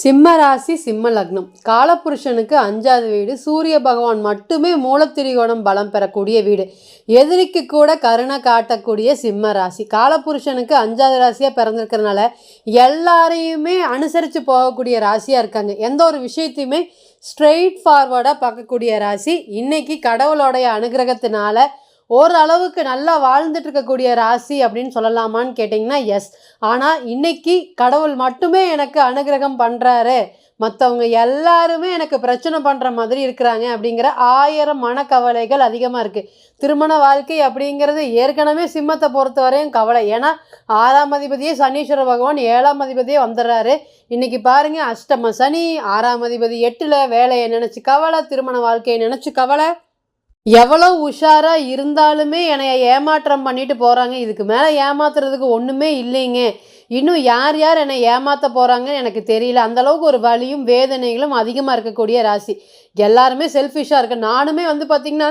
சிம்ம ராசி சிம்ம லக்னம் காலபுருஷனுக்கு அஞ்சாவது வீடு. சூரிய பகவான் மட்டுமே மூலத்திரிகோணம் பலம் பெறக்கூடிய வீடு. எதிரிக்கு கூட கருணை காட்டக்கூடிய சிம்ம ராசி காலபுருஷனுக்கு அஞ்சாவது ராசியாக பிறந்திருக்கிறனால எல்லாரையுமே அனுசரித்து போகக்கூடிய ராசியாக இருக்காங்க. எந்த ஒரு விஷயத்தையுமே ஸ்ட்ரெயிட் ஃபார்வர்டாக பார்க்கக்கூடிய ராசி. இன்றைக்கி கடவுளோடைய அனுகிரகத்தினால ஓரளவுக்கு நல்லா வாழ்ந்துட்டு இருக்கக்கூடிய ராசி அப்படின்னு சொல்லலாமான்னு கேட்டிங்கன்னா எஸ் ஆனால் இன்னைக்கு கடவுள் மட்டுமே எனக்கு அனுகிரகம் பண்ணுறாரு மற்றவங்க எல்லாருமே எனக்கு பிரச்சனை பண்ணுற மாதிரி இருக்கிறாங்க அப்படிங்கிற ஆயிரம் மனக்கவலைகள் அதிகமாக இருக்குது திருமண வாழ்க்கை அப்படிங்கிறது ஏற்கனவே சிம்மத்தை பொறுத்தவரையும் கவலை. ஏன்னா ஆறாம் அதிபதியே சனீஸ்வர பகவான் ஏழாம் அதிபதியே வந்துடுறாரு. இன்றைக்கி பாருங்கள் அஷ்டம சனி ஆறாம் அதிபதி எட்டில் வேலையை நினச்சி கவலை திருமண வாழ்க்கையை நினச்சி கவலை. எவ்வளோ உஷாரா இருந்தாலுமே என்னை ஏமாற்றம் பண்ணிட்டு போகிறாங்க இதுக்கு மேலே ஏமாத்துறதுக்கு ஒன்றுமே இல்லைங்க. இன்னும் யார் யார் என்னை ஏமாற்ற போகிறாங்கன்னு எனக்கு தெரியல. அந்த அளவுக்கு ஒரு வலியும் வேதனைகளும் அதிகமாக இருக்கக்கூடிய ராசி. எல்லாருமே செல்ஃபிஷாக இருக்கு. நானுமே வந்து பார்த்திங்கன்னா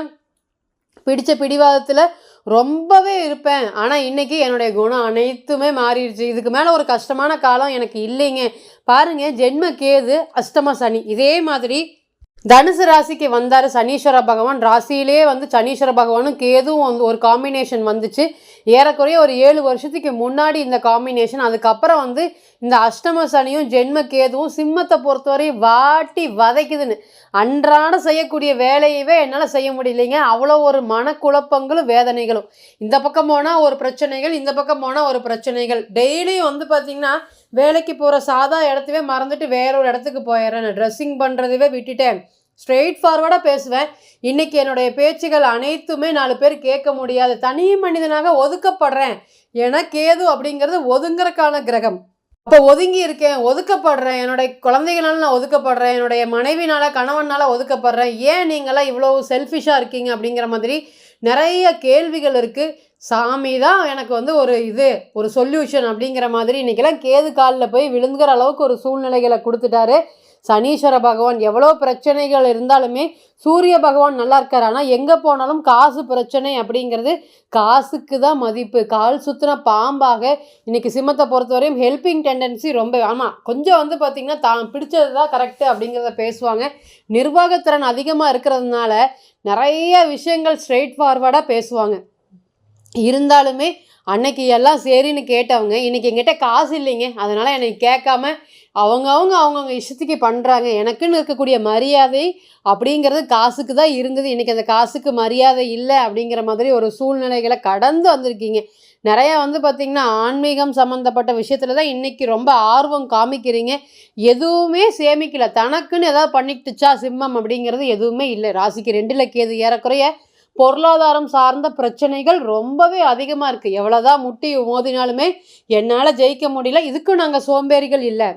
பிடித்த பிடிவாதத்தில் ரொம்பவே இருப்பேன். ஆனால் இன்றைக்கி என்னுடைய குணம் அனைத்துமே மாறிடுச்சு. இதுக்கு மேலே ஒரு கஷ்டமான காலம் எனக்கு இல்லைங்க. பாருங்கள் ஜென்ம கேது அஷ்டம சனி. இதே மாதிரி தனுசு ராசிக்கு வந்தார் சனீஸ்வர பகவான். ராசியிலே வந்து சனீஸ்வர பகவானும் கேதுவும் வந்து ஒரு காம்பினேஷன் வந்துச்சு. ஏறக்குறைய ஒரு ஏழு வருஷத்துக்கு முன்னாடி இந்த காம்பினேஷன் அதுக்கப்புறம் வந்து இந்த அஷ்டம சனியும் ஜென்ம கேதுவும் சிம்மத்தை பொறுத்தவரையும் வாட்டி வதைக்குதுன்னு. அன்றாட செய்யக்கூடிய வேலையவே என்னால் செய்ய முடியலைங்க. அவ்வளோ ஒரு மனக்குழப்பங்களும் வேதனைகளும். இந்த பக்கம் போனால் ஒரு பிரச்சனைகள் இந்த பக்கம் போனால் ஒரு பிரச்சனைகள். டெய்லியும் வந்து பார்த்திங்கன்னா வேலைக்கு போகிற சாதா இடத்தவே மறந்துட்டு வேற ஒரு இடத்துக்கு போயிடுறேன். ட்ரெஸ்ஸிங் பண்ணுறதவே விட்டுட்டேன். ஸ்ட்ரெயிட் ஃபார்வர்டாக பேசுவேன். இன்றைக்கி என்னுடைய பேச்சுகள் அனைத்துமே நாலு பேர் கேட்க முடியாது. தனி மனிதனாக ஒதுக்கப்படுறேன். ஏன்னா கேது அப்படிங்கிறது ஒதுங்கிறதுக்கான கிரகம். அப்போ ஒதுங்கி இருக்கேன் ஒதுக்கப்படுறேன் என்னுடைய குழந்தைகளால் நான் ஒதுக்கப்படுறேன் என்னுடைய மனைவினால் கணவனால் ஒதுக்கப்படுறேன். ஏன் நீங்களாம் இவ்வளோ செல்ஃபிஷாக இருக்கீங்க அப்படிங்கிற மாதிரி நிறைய கேள்விகள் இருக்குது சாமி தான் எனக்கு வந்து ஒரு இது ஒரு சொல்யூஷன் அப்படிங்கிற மாதிரி இன்றைக்கெல்லாம் கேது காலில் போய் விழுந்துகிற அளவுக்கு ஒரு சூழ்நிலைகளை கொடுத்துட்டாரு. சனீஸ்வர பகவான் எவ்வளோ பிரச்சனைகள் இருந்தாலுமே சூரிய பகவான் நல்லா இருக்கார். ஆனால் எங்கே போனாலும் காசு பிரச்சனை அப்படிங்கிறது காசுக்கு தான் மதிப்பு. கால் சுத்தின பாம்பாக இன்றைக்கி சிம்மத்தை பொறுத்தவரையும் ஹெல்பிங் டெண்டன்சி ரொம்ப ஆமாம் கொஞ்சம் வந்து பார்த்திங்கன்னா தான் பிடிச்சது தான் கரெக்டு அப்படிங்கிறத பேசுவாங்க. நிர்வாகத்திறன் அதிகமாக இருக்கிறதுனால நிறைய விஷயங்கள் ஸ்ட்ரெயிட் ஃபார்வர்டாக பேசுவாங்க. இருந்தாலுமே அன்னைக்கு எல்லாம் சரின்னு கேட்டவங்க இன்றைக்கி எங்கிட்ட காசு இல்லைங்க. அதனால் என்னை கேட்காம அவங்கவுங்க அவங்கவுங்க இஷ்டத்துக்கு பண்ணுறாங்க எனக்குன்னு இருக்கக்கூடிய மரியாதை அப்படிங்கிறது காசுக்கு தான் இருந்தது. இன்றைக்கி அந்த காசுக்கு மரியாதை இல்லை அப்படிங்கிற மாதிரி ஒரு சூழ்நிலைகளை கடந்து வந்திருக்கீங்க. நிறையா வந்து பார்த்திங்கன்னா ஆன்மீகம் சம்மந்தப்பட்ட விஷயத்தில் தான் இன்றைக்கி ரொம்ப ஆர்வம் காமிக்கிறீங்க. எதுவுமே சேமிக்கல. தனக்குன்னு ஏதாவது பண்ணிக்கிட்டுச்சா சிம்மம் அப்படிங்கிறது எதுவுமே இல்லை. ராசிக்கு ரெண்டில் கேது ஏறக்குறைய பொருளாதாரம் சார்ந்த பிரச்சனைகள் ரொம்பவே அதிகமாக இருக்குது எவ்வளோதான் முட்டி மோதினாலுமே என்னால் ஜெயிக்க முடியல. இதுக்கும் நாங்கள் சோம்பேறிகள் இல்லை.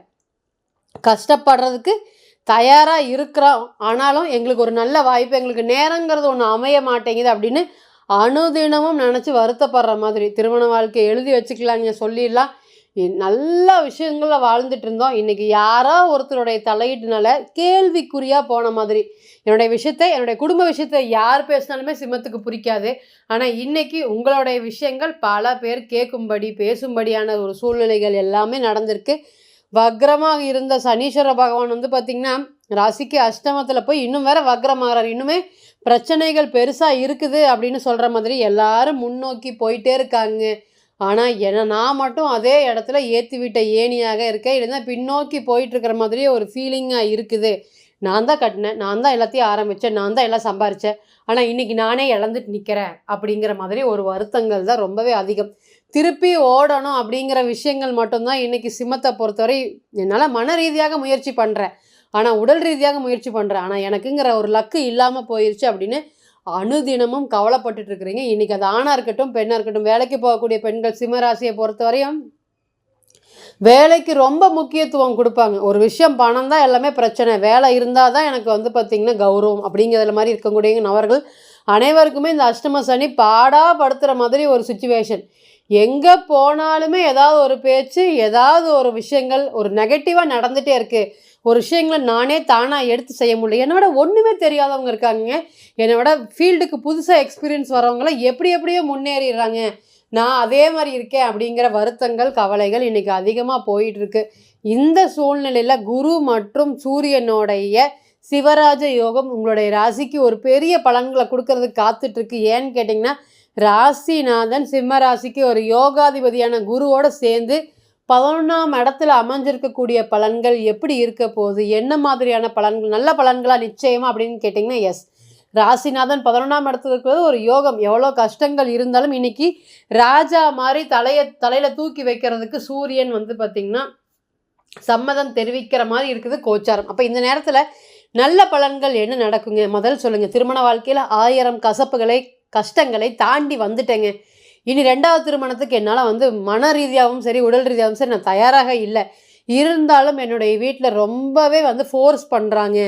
கஷ்டப்படுறதுக்கு தயாராக இருக்கிறோம். ஆனாலும் எங்களுக்கு ஒரு நல்ல வாய்ப்பு எங்களுக்கு நேரங்கிறது ஒன்று அமைய மாட்டேங்குது அப்படின்னு அணுதினமும் நினச்சி வருத்தப்படுற மாதிரி. திருமண வாழ்க்கையை எழுதி வச்சுக்கலாங்க சொல்லிடலாம். நல்ல விஷயங்களில் வாழ்ந்துட்டு இருந்தோம் இன்றைக்கி யாரோ ஒருத்தருடைய தலையீட்டுனால கேள்விக்குறியாக போன மாதிரி. என்னுடைய விஷயத்தை என்னுடைய குடும்ப விஷயத்தை யார் பேசினாலுமே சிம்மத்துக்கு பிடிக்காது ஆனால் இன்றைக்கி உங்களுடைய விஷயங்கள் பல பேர் கேட்கும்படி பேசும்படியான ஒரு சூழ்நிலைகள் எல்லாமே நடந்திருக்கு. வக்ரமாக இருந்த சனீஸ்வர பகவான் வந்து பார்த்திங்கன்னா ராசிக்கு அஷ்டமத்தில் போய் இன்னும் வேற வக்ரமாகிறார். இன்னுமே பிரச்சனைகள் பெருசாக இருக்குது அப்படின்னு சொல்கிற மாதிரி எல்லாரும் முன்னோக்கி போயிட்டே இருக்காங்க. ஆனால் என்ன நான் மட்டும் அதே இடத்துல ஏற்றி விட்ட ஏணியாக இருக்கேன் இல்லைன்னா பின்னோக்கி போயிட்டுருக்கிற மாதிரியே ஒரு ஃபீலிங்காக இருக்குது. நான் தான் கட்டினேன் நான் தான் எல்லாத்தையும் ஆரம்பித்தேன் நான் தான் எல்லாம் சம்பாரித்தேன் ஆனால் இன்னைக்கு நானே இழந்துட்டு நிற்கிறேன் அப்படிங்கிற மாதிரி ஒரு வருத்தங்கள் தான் ரொம்பவே அதிகம். திருப்பி ஓடணும் அப்படிங்கிற விஷயங்கள் மட்டும்தான் இன்றைக்கி சிம்மத்தை பொறுத்தவரை என்னால் மன ரீதியாக முயற்சி பண்ணுறேன் ஆனால் உடல் ரீதியாக முயற்சி பண்ணுறேன் ஆனால் எனக்குங்கிற ஒரு லக்கு இல்லாமல் போயிடுச்சு அப்படின்னு அனுதினமும் கவலைப்பட்டுட்டு இருக்கிறீங்க இன்னைக்கு அது ஆணாக இருக்கட்டும் பெண்ணாக இருக்கட்டும் வேலைக்கு போகக்கூடிய பெண்கள் சிம்மராசியை பொறுத்தவரையும் வேலைக்கு ரொம்ப முக்கியத்துவம் கொடுப்பாங்க. ஒரு விஷயம் பணம் தான் எல்லாமே பிரச்சனை. வேலை இருந்தால் தான் எனக்கு வந்து பார்த்திங்கன்னா கௌரவம் அப்படிங்கிறதுல மாதிரி இருக்கக்கூடிய நபர்கள் அனைவருக்குமே இந்த அஷ்டம சனி பாடா படுத்துகிற மாதிரி ஒரு சுச்சுவேஷன் எங்கே போனாலுமே ஏதாவது ஒரு பேச்சு ஏதாவது ஒரு விஷயங்கள் ஒரு நெகட்டிவாக நடந்துகிட்டே இருக்குது ஒரு விஷயங்களை நானே தானாக எடுத்து செய்ய முடியல. என்னோட ஒன்றுமே தெரியாதவங்க இருக்காங்க. என்னோட ஃபீல்டுக்கு புதுசாக எக்ஸ்பீரியன்ஸ் வரவங்களாம் எப்படி எப்படியோ முன்னேறிடுறாங்க. நான் அதே மாதிரி இருக்கேன் அப்படிங்கிற வருத்தங்கள் கவலைகள் இன்றைக்கி அதிகமாக போயிட்டுருக்கு. இந்த சூழ்நிலையில் குரு மற்றும் சூரியனுடைய சிவராஜ யோகம் உங்களுடைய ராசிக்கு ஒரு பெரிய பலன்களை கொடுக்கறதுக்கு காத்துட்ருக்கு ஏன்னு கேட்டிங்கன்னா ராசிநாதன் சிம்ம ராசிக்கு ஒரு யோகாதிபதியான குருவோடு சேர்ந்து பதினொன்றாம் இடத்துல அமைஞ்சிருக்கக்கூடிய பலன்கள் எப்படி இருக்க போகுது? என்ன மாதிரியான பலன்கள்? நல்ல பலன்களா நிச்சயமா அப்படின்னு கேட்டிங்கன்னா எஸ் ராசிநாதன் பதினொன்றாம் இடத்துல இருக்கிறது ஒரு யோகம். எவ்வளோ கஷ்டங்கள் இருந்தாலும் இன்னைக்கு ராஜா மாதிரி தலையை தலையில் தூக்கி வைக்கிறதுக்கு சூரியன் வந்து பார்த்திங்கன்னா சம்மதம் தெரிவிக்கிற மாதிரி இருக்குது கோச்சாரம். அப்போ இந்த நேரத்தில் நல்ல பலன்கள் என்ன நடக்குங்க? முதல் சொல்லுங்கள் திருமண வாழ்க்கையில் ஆயிரம் கசப்புகளை கஷ்டங்களை தாண்டி வந்துட்டேங்க. இனி ரெண்டாவது திருமணத்துக்கு என்னால் வந்து மன ரீதியாகவும் சரி உடல் ரீதியாகவும் சரி நான் தயாராக இல்லை. இருந்தாலும் என்னுடைய வீட்டில் ரொம்பவே வந்து ஃபோர்ஸ் பண்ணுறாங்க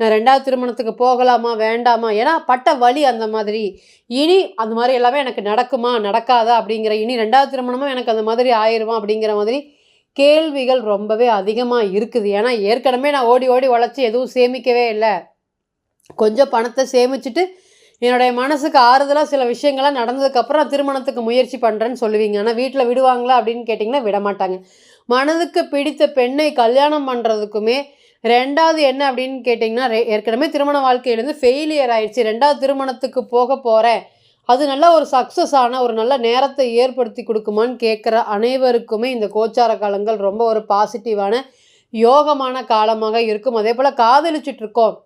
நான் ரெண்டாவது திருமணத்துக்கு போகலாமா வேண்டாமா? ஏன்னா பட்ட வழி அந்த மாதிரி. இனி அந்த மாதிரி எல்லாமே எனக்கு நடக்குமா நடக்காதா அப்படிங்கிற இனி ரெண்டாவது திருமணமும் எனக்கு அந்த மாதிரி ஆயிருமா அப்படிங்கிற மாதிரி கேள்விகள் ரொம்பவே அதிகமாக இருக்குது. ஏன்னா ஏற்கனவே நான் ஓடி ஓடி உழைச்சி எதுவும் சேமிக்கவே இல்லை. கொஞ்சம் பணத்தை சேமிச்சுட்டு என்னுடைய மனசுக்கு ஆறுதலாக சில விஷயங்கள்லாம் நடந்ததுக்கப்புறம் நான் திருமணத்துக்கு முயற்சி பண்ணுறேன்னு சொல்லுவீங்க. ஆனால் வீட்டில் விடுவாங்களா அப்படின்னு கேட்டிங்கன்னா விட மாட்டாங்க மனதுக்கு பிடித்த பெண்ணை கல்யாணம் பண்ணுறதுக்குமே ரெண்டாவது என்ன அப்படின்னு கேட்டிங்கன்னா ஏற்கனவே திருமண வாழ்க்கையிலேருந்து ஃபெயிலியர் ஆயிடுச்சு. ரெண்டாவது திருமணத்துக்கு போக போகிறேன் அது நல்ல ஒரு சக்ஸஸ் ஆன ஒரு நல்ல நேரத்தை ஏற்படுத்தி கொடுக்குமான்னு கேட்குற அனைவருக்குமே இந்த கோச்சார காலங்கள் ரொம்ப ஒரு பாசிட்டிவான யோகமான காலமாக இருக்கும். அதே போல் காதலிச்சிட்டு இருக்கோம்.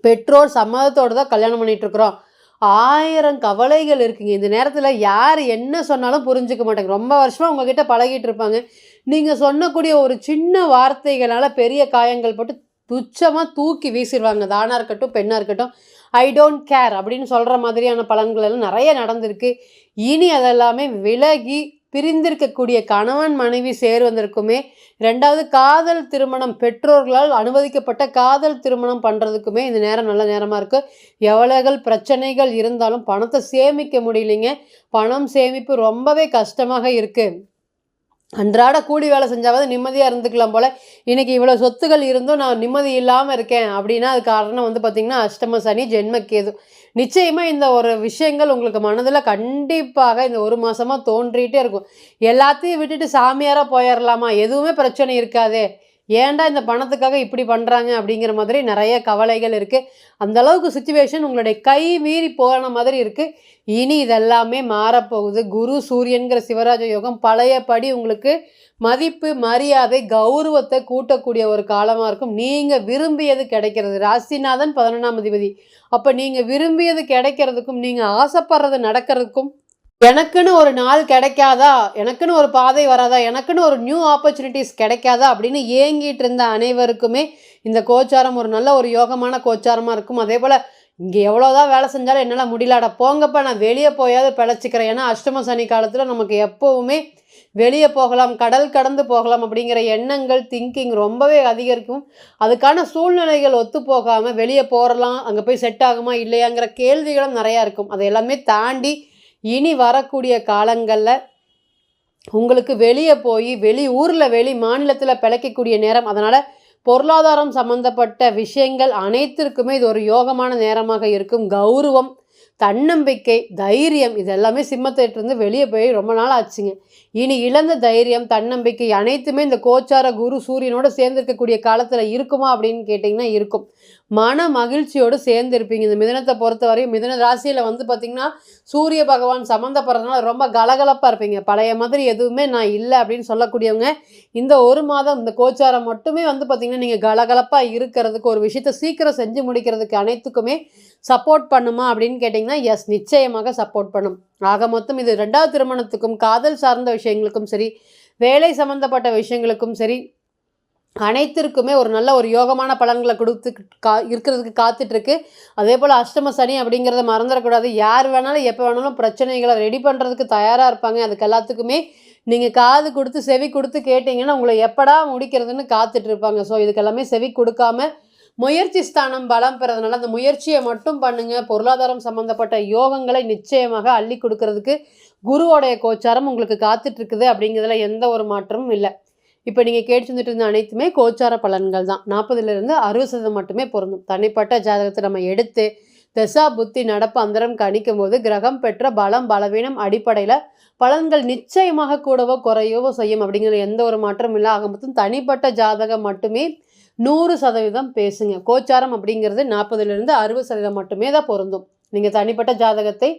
பெற்றோர் சம்மதத்தோடு தான் கல்யாணம் பண்ணிகிட்ருக்குறோம் ஆயிரம் கவலைகள் இருக்குங்க. இந்த நேரத்தில் யார் என்ன சொன்னாலும் புரிஞ்சுக்க மாட்டாங்க. ரொம்ப வருஷமாக உங்ககிட்ட பழகிட்டு இருப்பாங்க நீங்கள் சொன்னக்கூடிய ஒரு சின்ன வார்த்தைகளால் பெரிய காயங்கள் போட்டு துச்சமாக தூக்கி வீசிடுவாங்க. தானாக இருக்கட்டும் பெண்ணாக இருக்கட்டும். ஐ டோன்ட் கேர் அப்படின்னு சொல்கிற மாதிரியான பலன்கள் எல்லாம் நிறைய நடந்திருக்கு. இனி அதெல்லாமே விலகி பிரிந்திருக்கக்கூடிய கணவன் மனைவி சேருவதற்குமே ரெண்டாவது காதல் திருமணம் பெற்றோர்களால் அனுமதிக்கப்பட்ட காதல் திருமணம் பண்ணுறதுக்குமே இந்த நேரம் நல்ல நேரமாக இருக்குது எவ்வளவுகள் பிரச்சனைகள் இருந்தாலும் பணத்தை சேமிக்க முடியலைங்க. பணம் சேமிப்பு ரொம்பவே கஷ்டமாக இருக்குது அன்றாட கூலி வேலை செஞ்சாவது நிம்மதியாக இருந்துக்கலாம் போல். இன்னைக்கு இவ்வளோ சொத்துகள் இருந்தும் நான் நிம்மதி இல்லாமல் இருக்கேன் அப்படின்னா அது காரணம் வந்து பார்த்திங்கன்னா அஷ்டம சனி ஜென்மக்கேது நிச்சயமாக இந்த ஒரு விஷயங்கள் உங்களுக்கு மனதில் கண்டிப்பாக இந்த ஒரு மாதமாக தோன்றிகிட்டே இருக்கும். எல்லாத்தையும் விட்டுட்டு சாமியாராக போயிடலாமா எதுவுமே பிரச்சனை இருக்காதே. ஏன்டா இந்த பணத்துக்காக இப்படி பண்ணுறாங்க அப்படிங்கிற மாதிரி நிறைய கவலைகள் இருக்குது அந்தளவுக்கு சுச்சுவேஷன் உங்களுடைய கை மீறி போன மாதிரி இருக்குது இனி இதெல்லாமே மாறப்போகுது. குரு சூரியன்கிற சிவராஜ யோகம் பழையபடி உங்களுக்கு மதிப்பு மரியாதை கௌரவத்தை கூட்டக்கூடிய ஒரு காலமாக இருக்கும். நீங்கள் விரும்பியது கிடைக்கிறது. ராசிநாதன் பதினொன்றாம் அதிபதி. அப்போ நீங்கள் விரும்பியது கிடைக்கிறதுக்கும் நீங்கள் ஆசைப்படுறது நடக்கிறதுக்கும் எனக்குன்னு ஒரு நாள் கிடைக்காதா? எனக்குன்னு ஒரு பாதை வராதா? எனக்குன்னு ஒரு நியூ ஆப்பர்ச்சுனிட்டிஸ் கிடைக்காதா? அப்படின்னு ஏங்கிட்டு இருந்த அனைவருக்குமே இந்த கோச்சாரம் ஒரு நல்ல ஒரு யோகமான கோச்சாரமாக இருக்கும். அதே போல் இங்கே எவ்வளோதான் வேலை செஞ்சாலும் என்னால் முடியலடா போங்கப்பா நான் வெளியே போயாவது பிழைச்சிக்கிறேன். ஏன்னா அஷ்டம சனி காலத்தில் நமக்கு எப்போவுமே வெளியே போகலாம் கடல் கடந்து போகலாம் அப்படிங்கிற எண்ணங்கள் திங்கிங் ரொம்பவே அதிகரிக்கும். அதுக்கான சூழ்நிலைகள் ஒத்து போகாமல் வெளியே போகலாம் அங்கே போய் செட் ஆகுமா இல்லையாங்கிற கேள்விகளும் நிறையா இருக்கும். அதை எல்லாமே தாண்டி இனி வரக்கூடிய காலங்களில் உங்களுக்கு வெளியே போய் வெளி ஊரில் வெளி மாநிலத்தில் பிழைக்கக்கூடிய நேரம். அதனால் பொருளாதாரம் சம்பந்தப்பட்ட விஷயங்கள் அனைத்திற்குமே இது ஒரு யோகமான நேரமாக இருக்கும். கௌரவம் தன்னம்பிக்கை தைரியம் இது எல்லாமே சிம்மத்திலிருந்து வெளியே போய் ரொம்ப நாள் ஆச்சுங்க. இனி இழந்த தைரியம் தன்னம்பிக்கை அனைத்துமே இந்த கோச்சார குரு சூரியனோட சேர்ந்திருக்கக்கூடிய காலத்தில் இருக்குமா அப்படின்னு கேட்டிங்கன்னா இருக்கும். மன மகிழ்ச்சியோடு சேர்ந்துருப்பீங்க. இந்த மிதனத்தை பொறுத்தவரையும் மிதன ராசியில் வந்து பார்த்திங்கன்னா சூரிய பகவான் சம்மந்தப்படுறதுனால ரொம்ப கலகலப்பாக இருப்பீங்க. பழைய மாதிரி எதுவுமே நான் இல்லை அப்படின்னு சொல்லக்கூடியவங்க இந்த ஒரு மாதம் இந்த கோச்சாரம் மட்டுமே வந்து பார்த்திங்கன்னா நீங்கள் கலகலப்பாக இருக்கிறதுக்கு ஒரு விஷயத்தை சீக்கிரம் செஞ்சு முடிக்கிறதுக்கு அனைத்துக்குமே சப்போர்ட் பண்ணுமா அப்படின்னு கேட்டிங்கன்னா எஸ் நிச்சயமாக சப்போர்ட் பண்ணும். ஆக மொத்தம் இது ரெண்டாவது திருமணத்துக்கும் காதல் சார்ந்த விஷயங்களுக்கும் சரி வேலை சம்மந்தப்பட்ட விஷயங்களுக்கும் சரி அனைத்திற்குமே ஒரு நல்ல ஒரு யோகமான பலன்களை கொடுத்து கா இருக்கிறதுக்கு காத்துட்ருக்கு. அதே போல் அஷ்டம சனி அப்படிங்கிறத மறந்துடக்கூடாது. யார் வேணாலும் எப்போ வேணாலும் பிரச்சனைகளை ரெடி பண்ணுறதுக்கு தயாராக இருப்பாங்க. அதுக்கு எல்லாத்துக்குமே நீங்கள் காது கொடுத்து செவி கொடுத்து கேட்டிங்கன்னா உங்களை எப்படா முடிக்கிறதுன்னு காத்துட்ருப்பாங்க. ஸோ இதுக்கெல்லாமே செவி கொடுக்காம முயற்சி ஸ்தானம் பலம் பெறதுனால அந்த முயற்சியை மட்டும் பண்ணுங்க. பொருளாதாரம் சம்மந்தப்பட்ட யோகங்களை நிச்சயமாக அள்ளி கொடுக்கறதுக்கு குருவோடைய கோச்சாரம் உங்களுக்கு காத்துட்டு இருக்குது அப்படிங்கிறதுல எந்த ஒரு மாற்றமும் இல்லை. இப்போ நீங்கள் கேட்டு வந்துட்டு இருந்த அனைத்துமே கோச்சார பலன்கள் தான். நாற்பதுலேருந்து அறுபது சதவீதம் மட்டுமே பொருந்தும். தனிப்பட்ட ஜாதகத்தை நம்ம எடுத்து தசா புத்தி நடப்பு அந்தரம் கணிக்கும் போது கிரகம் பெற்ற பலம் பலவீனம் அடிப்படையில் பலன்கள் நிச்சயமாக கூடவோ குறையவோ செய்யும் அப்படிங்கிற எந்த ஒரு மாற்றமும் இல்லை. ஆக மொத்தம் தனிப்பட்ட ஜாதகம் மட்டுமே நூறு சதவீதம் பேசுங்க. கோச்சாரம் அப்படிங்கிறது நாற்பதுலேருந்து அறுபது சதவீதம் மட்டுமே தான் பொருந்தும். நீங்கள் தனிப்பட்ட ஜாதகத்தை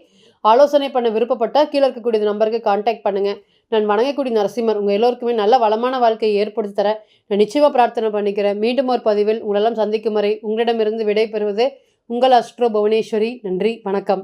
ஆலோசனை பண்ண விருப்பப்பட்டால் கீழே இருக்கக்கூடிய நம்பருக்கு காண்டாக்ட் பண்ணுங்கள் நான் வணங்கக்கூடிய நரசிம்மர் உங்கள் எல்லோருக்குமே நல்ல வளமான வாழ்க்கையை ஏற்படுத்தி தர நான் நிச்சயமாக பிரார்த்தனை பண்ணிக்கிறேன். மீண்டும் ஒரு பதிவில் உங்களெல்லாம் சந்திக்கும் வரை உங்களிடமிருந்து விடை பெறுவது உங்கள் அஸ்ட்ரோ புவனேஸ்வரி. நன்றி வணக்கம்.